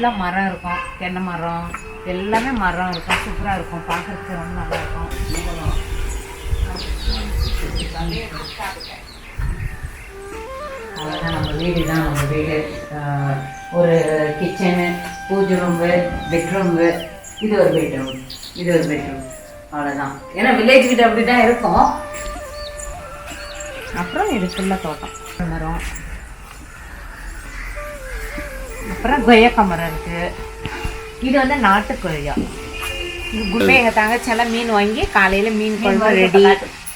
ஃபுல்லாக மரம் இருக்கும் தென்னை மரம் எல்லாமே மரம் இருக்கும் சூப்பராக இருக்கும் பார்க்குறதுக்கு ரொம்ப நல்லா இருக்கும். அவ்வளோதான் நம்ம வீடு தான் நம்ம வீடு. ஒரு கிச்சனு பூஜை ரூம்பு பெட்ரூம்பு இது ஒரு பெட்ரூம் இது ஒரு பெட்ரூம் அவ்வளோதான் ஏன்னா வில்லேஜ் கிட்ட அப்படி தான் இருக்கும். அப்புறம் இது ஃபுல்லாக தோட்டம். மரம். அப்புறம் கொய்யாக்கா மரம் இருக்கு. இது வந்து நாட்டு கொய்யா குட்டை எங்கள் தங்கச்செல்லாம் மீன் வாங்கி காலையில் மீன் குழம்பு ரெடி.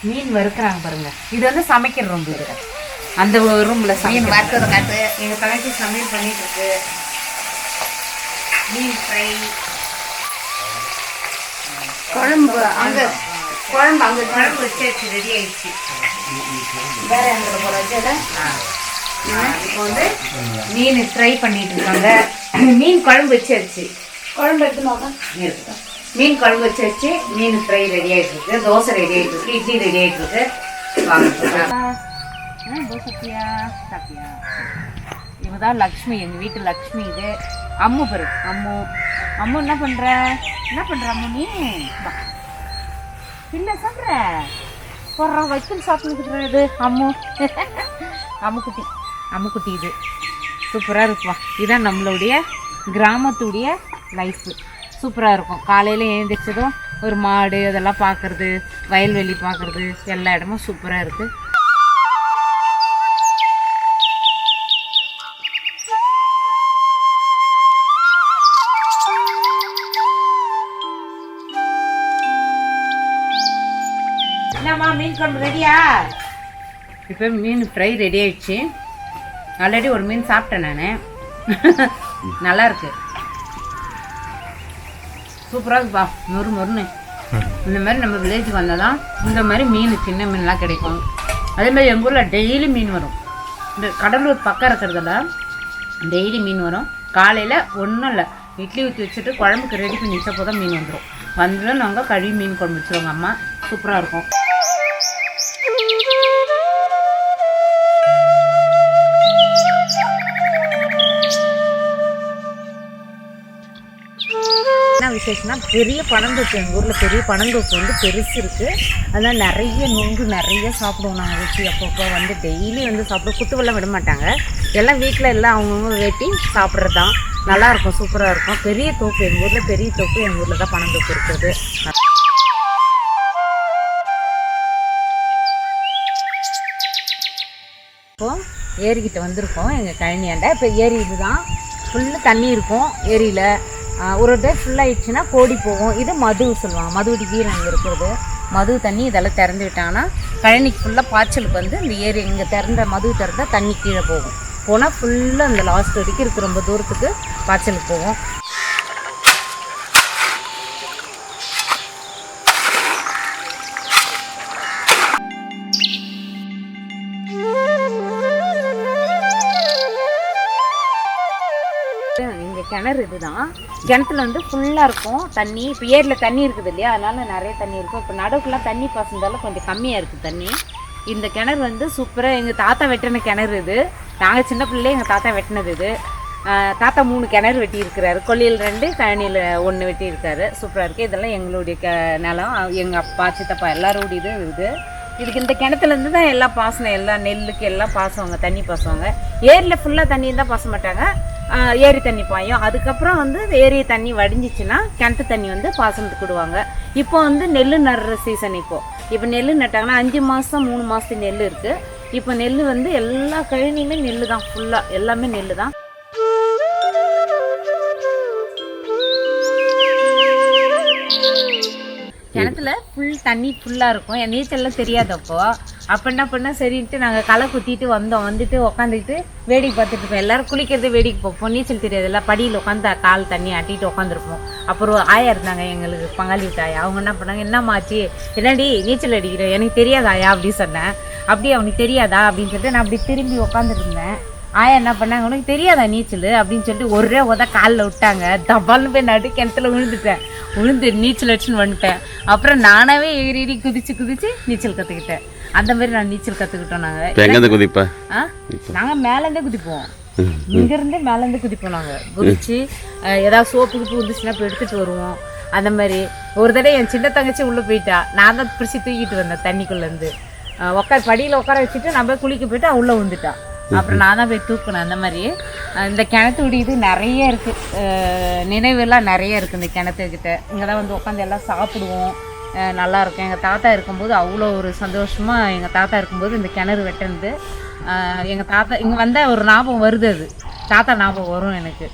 மீன் வறுக்கிறாங்க பாருங்க. இது வந்து சமைக்கிற ரூம் இது. அந்த ரூமில் மீன் வறுக்கிறத காட்டு எங்கள் தங்கச்சி சமையல் பண்ணிட்டு இருக்கு. மீன் ஃப்ரை. குழம்பு அங்க குழம்பு அங்க குழம்பு வச்சாச்சு ரெடி ஆயிடுச்சு. வேற எந்த போல வச்சத இப்போ வந்து மீன் ஃப்ரை பண்ணிட்டு இருக்காங்க மீன் குழம்பு வச்சாச்சு. குழம்பு எடுத்துனோக்கா இருக்கட்டும் மீன் குழம்பு வச்சு வச்சு மீன் ஃப்ரை ரெடி ஆயிட்டு இருக்கு தோசை ரெடி ஆயிட்டு இருக்கு இட்லி ரெடி ஆயிட்டு இருக்கு வாங்க தோசையா சாப்பிட்டியா? இவங்க தான் லக்ஷ்மி. எங்கள் வீட்டு லக்ஷ்மி இது. அம்மு பெரு. அம்மு. அம்மு என்ன பண்ற? என்ன பண்ற அம்மு நீ. இல்லை சாப்பிட்ற போடுற வைக்கல் சாப்பிட்டுக்கிட்டு இது அம்மு. அம்முக்குட்டி. அம்முக்குட்டி இது. சூப்பராக இருக்குவா இதுதான் நம்மளுடைய கிராமத்துடைய லைஃப்பு சூப்பராக இருக்கும். காலையில் எழுந்திரிச்சதும் ஒரு மாடு அதெல்லாம் பார்க்குறது வயல்வெளி பார்க்குறது எல்லா இடமும் சூப்பராக இருக்குது என்னம்மா மீன் குழம்பு ரெடியா இப்போ மீன் ஃப்ரை ரெடி ஆயிடுச்சு. ஆல்ரெடி ஒரு மீன் சாப்பிட்டேன் நான். நல்லா இருக்கு சூப்பராக இருக்குப்பா. மொறு மொறுன்னு. இந்த மாதிரி நம்ம வில்லேஜுக்கு வந்தால் தான் இந்த மாதிரி மீன் சின்ன மீன்லாம் கிடைக்கும். அதே மாதிரி எங்கள் ஊரில் டெய்லி மீன் வரும். இந்த கடலூர் பக்கம் இருக்கிறதுல டெய்லி மீன் வரும். காலையில் ஒன்றும் இல்லை. இட்லி ஊற்றி வச்சுட்டு குழம்புக்கு ரெடி பண்ணி வச்சப்போ தான் மீன் வந்துடும் வந்துடும் நாங்கள் கழுவி மீன் குழம்பு வச்சுருவோங்க அம்மா. சூப்பராக இருக்கும். விசேஷம்னா பெரிய பனந்தோப்பு எங்கள் ஊரில் பெரிய பனந்தோப்பு வந்து பெருசு இருக்குது அதனால் நிறைய நுங்கு நிறைய சாப்பிடுவோம் நாங்கள் வெட்டி அப்பப்போ வந்து டெய்லி வந்து சாப்பிடுவோம். குத்துவெல்லாம் விட மாட்டாங்க. எல்லாம் வீட்டில் எல்லாம் அவங்கவுங்க வெட்டி சாப்பிட்றது தான் நல்லாயிருக்கும் சூப்பராக இருக்கும். பெரிய தோப்பு எங்கள் ஊரில் பெரிய தோப்பு எங்கள் ஊரில் தான் பனந்தோப்பு இருக்குது. இப்போ ஏரிக்கிட்ட வந்திருக்கோம் எங்கள் கழனியாண்ட இப்போ ஏரி இதுதான். ஃபுல்லு தண்ணி இருக்கும் ஏரியில். ஒரு டே ஃபுல்லாகிடுச்சுன்னா கோடி போகும். இது மது சொல்லுவாங்க. மதுவடி வீரம் இருக்கிறது. மது தண்ணி இதெல்லாம் திறந்து விட்டாங்கன்னா கழனிக்கு ஃபுல்லாக பாய்ச்சலுக்கு வந்து இந்த ஏரி இங்கே திறந்த மது திறந்தா தண்ணி கீழே போகும். போனால் ஃபுல்லாக அந்த லாஸ்ட் வரைக்கும் இருக்கு ரொம்ப தூரத்துக்கு பாய்ச்சலுக்கு போகும். கிணறு இதுதான். கிணத்துல வந்து ஃபுல்லாக இருக்கும் தண்ணி. இப்போ ஏரியில் தண்ணி இருக்குது இல்லையா? அதனால நிறைய தண்ணி இருக்கும். இப்போ நடுவுக்குலாம் தண்ணி பசந்தாலும் கொஞ்சம் கம்மியாக இருக்குது தண்ணி. இந்த கிணறு வந்து சூப்பராக எங்கள் தாத்தா வெட்டின கிணறு இது. நாங்கள் சின்ன பிள்ளையே எங்கள் தாத்தா வெட்டினது இது. தாத்தா மூணு கிணறு வெட்டியிருக்கிறாரு. கொல்லியில் ரெண்டு கழனியில் ஒன்று வெட்டியிருக்காரு. சூப்பராக இருக்குது இதெல்லாம் எங்களுடைய க நிலம். எங்கள் அப்பா சித்தப்பா எல்லாரோடைய இது இது. இதுக்கு இந்த கிணத்துலேருந்து தான் எல்லா பாசனம் எல்லா நெல்லுக்கு எல்லாம் பாசுவாங்க தண்ணி பாசுவாங்க. ஏரியில் ஃபுல்லாக தண்ணி இருந்தால் பாச மாட்டாங்க. ஏரி தண்ணி பாயும். அதுக்கப்புறம் வந்து ஏரி தண்ணி வடிஞ்சிச்சுன்னா கிணத்து தண்ணி வந்து பாசனத்துக்கு விடுவாங்க. இப்போ வந்து நெல் நடுற சீசன் இப்போ. இப்போ நெல் நட்டாங்கன்னா அஞ்சு மாதம் மூணு மாதத்துக்கு நெல் இருக்குது இப்போ நெல் வந்து எல்லா கழனியுமே நெல் தான். ஃபுல்லாக எல்லாமே நெல் தான். கிணத்துல ஃபுல் தண்ணி ஃபுல்லாக இருக்கும். என் நீச்சல்லாம் தெரியாதப்போ அப்போ என்ன பண்ணால் சரின்ட்டு நாங்கள் களை குத்திட்டு வந்தோம். வந்துட்டு உக்காந்துக்கிட்டு வேடிக்கை பார்த்துட்டு இருப்போம். எல்லாரும் குளிக்கிறது வேடிக்கை பார்ப்போம். நீச்சல் தெரியாதுல்ல படியில் உட்காந்து கால் தண்ணி ஆட்டிட்டு உட்காந்துருப்போம் அப்புறம் ஆயா இருந்தாங்க எங்களுக்கு பங்காளி தாயா ஆயா. அவங்க என்ன பண்ணாங்க என்னம்மாச்சு என்னடி நீச்சல் அடிக்கிற? எனக்கு தெரியாதாயா அப்படின்னு சொன்னேன். அப்படியே அவனுக்கு தெரியாதா? அப்படின்னு சொல்லிட்டு நான் அப்படி திரும்பி உட்காந்துருந்தேன் ஆயா என்ன பண்ணாங்க? உனக்கு தெரியாதா நீச்சல்? அப்படின்னு சொல்லிட்டு ஒரே உத காலில் விட்டாங்க. தபால்னு போய் நடு கிணத்துல விழுந்துட்டேன். விழுந்து நீச்சல் அடிச்சுன்னு வந்துட்டேன். அப்புறம் நானாவே ஏறி ஏறி குதிச்சு குதிச்சு நீச்சல் கற்றுக்கிட்டேன் அந்த மாதிரி நான் நீச்சல் கற்றுக்கிட்டோம் நாங்கள் இப்போ எங்கேருந்து குதிப்ப? ஆ? நாங்கள் மேலேருந்தே குதிப்போம். இங்கேருந்தே மேலேருந்து குதிப்போம் நாங்கள் குதிச்சு ஏதாவது சோப்பு கிப்பு இருந்துச்சுன்னா போய் எடுத்துட்டு வருவோம். அந்த மாதிரி. ஒரு தடவை என் சின்ன தங்கச்சி உள்ளே போயிட்டா. நான் தான் பிடிச்சி தூக்கிட்டு வந்தேன் தண்ணிக்குள்ளேருந்து. உட்கார் படியில் உட்கார வச்சுட்டு நான் போய் குளிக்க போயிட்டு உள்ளே வந்துட்டா அப்புறம் நான் தான் போய் தூக்கினேன் அந்த மாதிரி. இந்த கிணத்துடைய இது நிறைய இருக்குது நினைவெல்லாம் நிறைய இருக்குது இந்த கிணத்துக்கிட்ட இங்கே தான் வந்து உட்காந்து எல்லாம் சாப்பிடுவோம். நல்லாயிருக்கும் நல்லா இருக்கும். எங்கள் தாத்தா இருக்கும்போது அவ்வளோ ஒரு சந்தோஷமாக எங்கள் தாத்தா இருக்கும்போது இந்த கிணறு வெட்டினது. எங்கள் தாத்தா இங்கே வந்தால் ஒரு ஞாபகம் வருது அது. தாத்தா ஞாபகம் வரும் எனக்கு.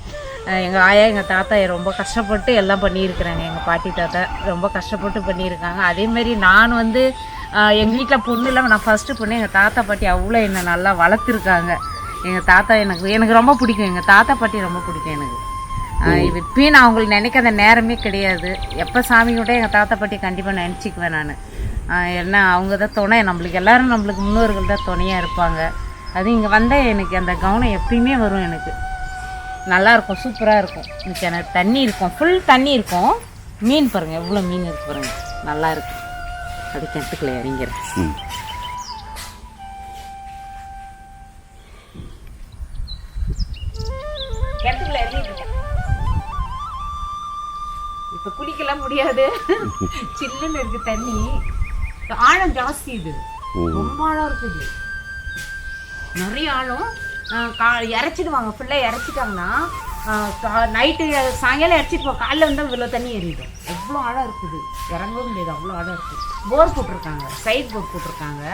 எங்கள் ஆயா எங்கள் தாத்தா ரொம்ப கஷ்டப்பட்டு எல்லாம் பண்ணியிருக்கிறாங்க. எங்கள் பாட்டி தாத்தா ரொம்ப கஷ்டப்பட்டு பண்ணியிருக்காங்க. அதேமாரி நான் வந்து எங்கள் வீட்டில் பொண்ணு இல்லாமல் நான் ஃபஸ்ட்டு பொண்ணு. எங்கள் தாத்தா பாட்டி அவ்வளோ என்னை நல்லா வளர்த்துருக்காங்க. எங்கள் தாத்தா எனக்கு எனக்கு ரொம்ப பிடிக்கும். எங்கள் தாத்தா பாட்டி ரொம்ப பிடிக்கும் எனக்கு. இப்பயும் நான் அவங்களுக்கு நினைக்காத நேரமே கிடையாது. எப்போ சாமி கூட எங்கள் தாத்தா பாட்டி கண்டிப்பாக நினச்சிக்குவேன் நான். என்ன அவங்க தான் துணை. நம்மளுக்கு எல்லாரும் நம்மளுக்கு முன்னோர்கள் தான் துணையாக இருப்பாங்க. அது இங்கே வந்தால் எனக்கு அந்த கவனம் எப்பயுமே வரும் எனக்கு. நல்லா இருக்கும் சூப்பராக இருக்கும். இந்த கிணறு தண்ணி இருக்கும். ஃபுல் தண்ணி இருக்கும். மீன் பாருங்கள் எவ்வளோ மீன் இருக்கு பாருங்க. நல்லா இருக்கு. அது கிணத்துக்குள்ள இறங்கிறேன் இப்போ குளிக்கலாம் முடியாது. சில்லுன்னு இருக்கு தண்ணி. ஆழம் ஜாஸ்தி இது. ரொம்ப ஆழம் இருக்குது. நிறைய ஆழம். இறச்சிடுவாங்க. ஃபுல்லாக இறச்சிட்டாங்கன்னா நைட்டு சாயங்காலம் இறச்சிட்டு காலைல வந்து இவ்வளோ தண்ணி ஏறிடும். எவ்வளோ ஆழம் இருக்குது? இறங்கவும் முடியாது அவ்வளோ ஆழம் இருக்குது போர் போட்டிருக்காங்க சைட் போர் போட்டிருக்காங்க.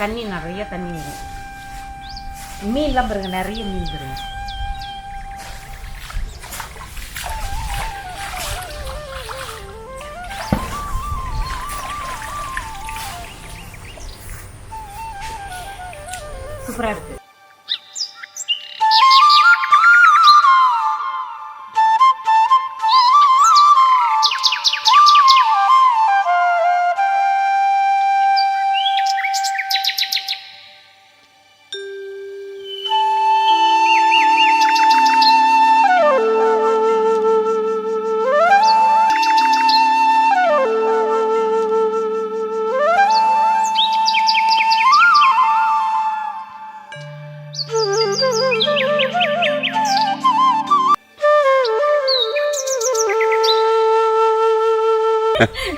தண்ணி நிறைய தண்ணி வரும் மீன்லாம் பாருங்க நிறைய மீன் பாருங்க. சூப்பராக இருக்குது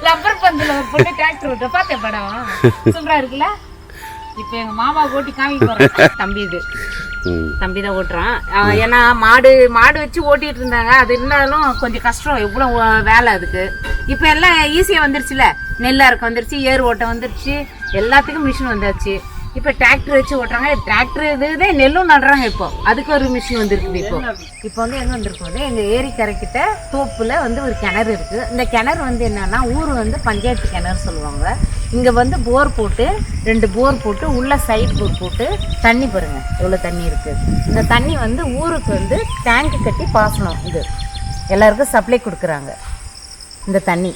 ரப்பர் பந்துல ஒரு பொண்ணு டிராக்டர் விட்டு பார்த்தேன் படம்? சூப்பரா இருக்குல்ல? இப்போ எங்க மாமா ஓட்டி காமிக்க போறேன் தம்பி இது. தம்பி தான் ஓட்டுறான். ஏன்னா மாடு மாடு வச்சு ஓட்டிட்டு இருந்தாங்க. அது இருந்தாலும் கொஞ்சம் கஷ்டம். எவ்வளோ வேலை அதுக்கு. இப்போ எல்லாம் ஈஸியாக வந்துருச்சுல. நெல் அறுக்க வந்துருச்சு ஏர் ஓட்ட வந்துருச்சு. எல்லாத்துக்கும் மிஷின் வந்தாச்சு. இப்போ டிராக்டர் வச்சு ஓட்டுறாங்க. டிராக்டர் இதுதே நெல்லும் நடுறாங்க இப்போ. அதுக்கு ஒரு மிஷின் வந்துருக்குது இப்போ. இப்போ வந்து எங்கே வந்திருக்கோம் வந்து எங்கள் ஏரிக்கரைக்கிட்ட தோப்பில் வந்து ஒரு கிணறு இருக்குது இந்த கிணறு வந்து என்னென்னா ஊர் வந்து பஞ்சாயத்து கிணறு சொல்லுவாங்க. இங்கே வந்து போர் போட்டு ரெண்டு போர் போட்டு உள்ள சைடு போர் போட்டு தண்ணி பாருங்க எவ்வளோ தண்ணி இருக்குது இந்த தண்ணி வந்து ஊருக்கு வந்து டேங்க் கட்டி பாசனம் இது. எல்லாருக்கும் சப்ளை கொடுக்குறாங்க. இந்த தண்ணி.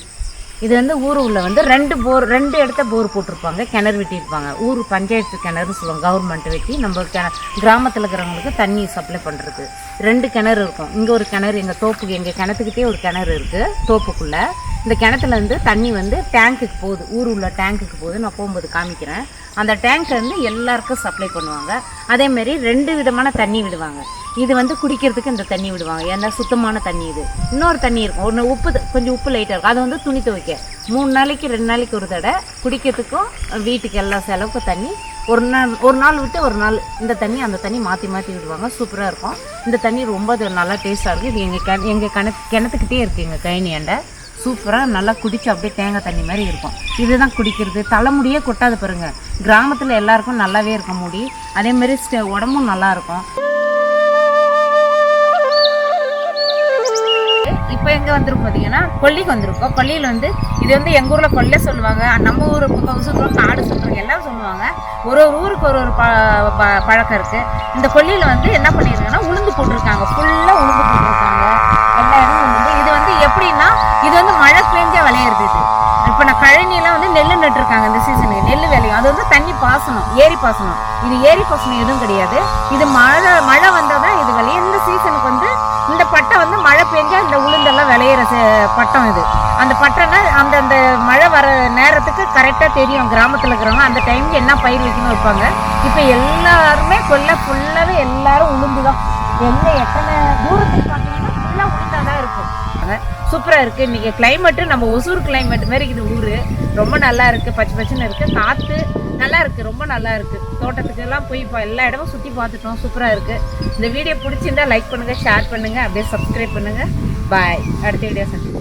இது வந்து ஊர் உள்ள வந்து ரெண்டு போர் ரெண்டு இடத்த போர் போட்டிருப்பாங்க கிணறு வெட்டியிருப்பாங்க. ஊர் பஞ்சாயத்து கிணறுன்னு சொல்லுவாங்க கவர்மெண்ட் வெட்டி நம்ம கிண கிராமத்தில் இருக்கிறவங்களுக்கு தண்ணி சப்ளை பண்ணுறது ரெண்டு கிணறு இருக்கும். இங்கே ஒரு கிணறு எங்கள் தோப்புக்கு எங்கள் கிணத்துக்கிட்டே ஒரு கிணறு இருக்குது தோப்புக்குள்ளே. இந்த கிணத்துலேருந்து தண்ணி வந்து டேங்க்குக்கு போகுது. ஊர் உள்ள டேங்க்குக்கு போகுது. நான் போகும்போது காமிக்கிறேன். அந்த டேங்க் வந்து எல்லாருக்கும் சப்ளை பண்ணுவாங்க. அதேமாரி ரெண்டு விதமான தண்ணி விடுவாங்க. இது வந்து குடிக்கிறதுக்கு இந்த தண்ணி விடுவாங்க. ஏன்னா சுத்தமான தண்ணி இது. இன்னொரு தண்ணி இருக்கும். ஒன்று உப்பு கொஞ்சம் உப்பு லைட்டாக இருக்கும். அது வந்து துணி துவைக்க. மூணு நாளைக்கு ரெண்டு நாளைக்கு ஒரு தடவை குடிக்கிறதுக்கும் வீட்டுக்கு எல்லா செலவுக்கும் தண்ணி. ஒரு நாள் ஒரு நாள் விட்டு ஒரு நாள் இந்த தண்ணி அந்த தண்ணி மாற்றி மாற்றி விடுவாங்க. சூப்பராக இருக்கும். இந்த தண்ணி ரொம்ப அது நல்லா டேஸ்ட்டாக இருக்கும் இது எங்கள் கிண எங்கள் கிண கிணத்துக்கிட்டே இருக்குது எங்கள் கழனியாண்ட சூப்பராக நல்லா குடிச்சு அப்படியே தேங்காய் தண்ணி மாதிரி இருக்கும். இதுதான் குடிக்கிறது. தலைமுடியே கொட்டாது பாருங்க. கிராமத்தில் எல்லாருக்கும் நல்லாவே இருக்கும் முடி. அதே மாதிரி ஸ்ட- உடம்பும் நல்லா இருக்கும். இப்போ எங்கே வந்திருக்கோம் பார்த்தீங்கன்னா கொல்லிக்கு வந்திருக்கோம். கொல்லியில் வந்து இது வந்து எங்கள் ஊரில் கொல்லை சொல்லுவாங்க. நம்ம ஊர் பக்கம் சொல்லுவாங்க காடு சொல்றாங்க எல்லாம் சொல்லுவாங்க. ஒரு ஒரு ஊருக்கு ஒரு ஒரு ப- ப- பழக்கம் இருக்குது இந்த கொல்லியில் வந்து என்ன பண்ணியிருக்காங்கன்னா உளுந்து போட்டிருக்காங்க. ஃபுல்லாக உளுந்து போட்டிருக்காங்க. எல்லா இடமும் இது வந்து எப்படின்னா விளையிறது இது. இப்போ நான் கழனியெல்லாம் வந்து நெல் நட்டுருக்காங்க இந்த சீசனுக்கு நெல் விளையும் அது வந்து தண்ணி பாசனம் ஏரி பாசனம். இது ஏரி பாசனம் எதுவும் கிடையாது. இது மழை மழை வந்தால் தான் இது விளையும் இந்த சீசனுக்கு வந்து இந்த பட்டை வந்து மழை பெஞ்சா இந்த உளுந்தெல்லாம் விளையிற பட்டம் இது. அந்த பட்டம்னா அந்த அந்த மழை வர நேரத்துக்கு கரெக்டாக தெரியும். கிராமத்தில் இருக்கிறவங்க அந்த டைமுக்கு என்ன பயிர் வைக்கணும் வைப்பாங்க. இப்போ எல்லாருமே கொல்ல ஃபுல்லாகவே எல்லாரும் உளுந்து தான் எங்கே எத்தனை தூரத்துக்கு பார்த்தீங்கன்னா ஃபுல்லாக உளுந்தாக தான் இருக்கும் சூப்பராக இருக்குது இன்றைக்கி கிளைமேட்டு நம்ம ஒசூர் கிளைமேட் மாதிரி இது ஊர். ரொம்ப நல்லா இருக்குது பச்சை பச்சைன்னு இருக்குது காற்று நல்லா இருக்குது ரொம்ப நல்லா இருக்குது தோட்டத்துக்கெல்லாம் போய் இப்போ எல்லா இடமும் சுற்றி பார்த்துட்டோம். சூப்பராக இருக்குது இந்த வீடியோ பிடிச்சிருந்தா லைக் பண்ணுங்கள் ஷேர் பண்ணுங்கள் அப்படியே சப்ஸ்கிரைப் பண்ணுங்கள் பாய் அடுத்த வீடியோ சந்தி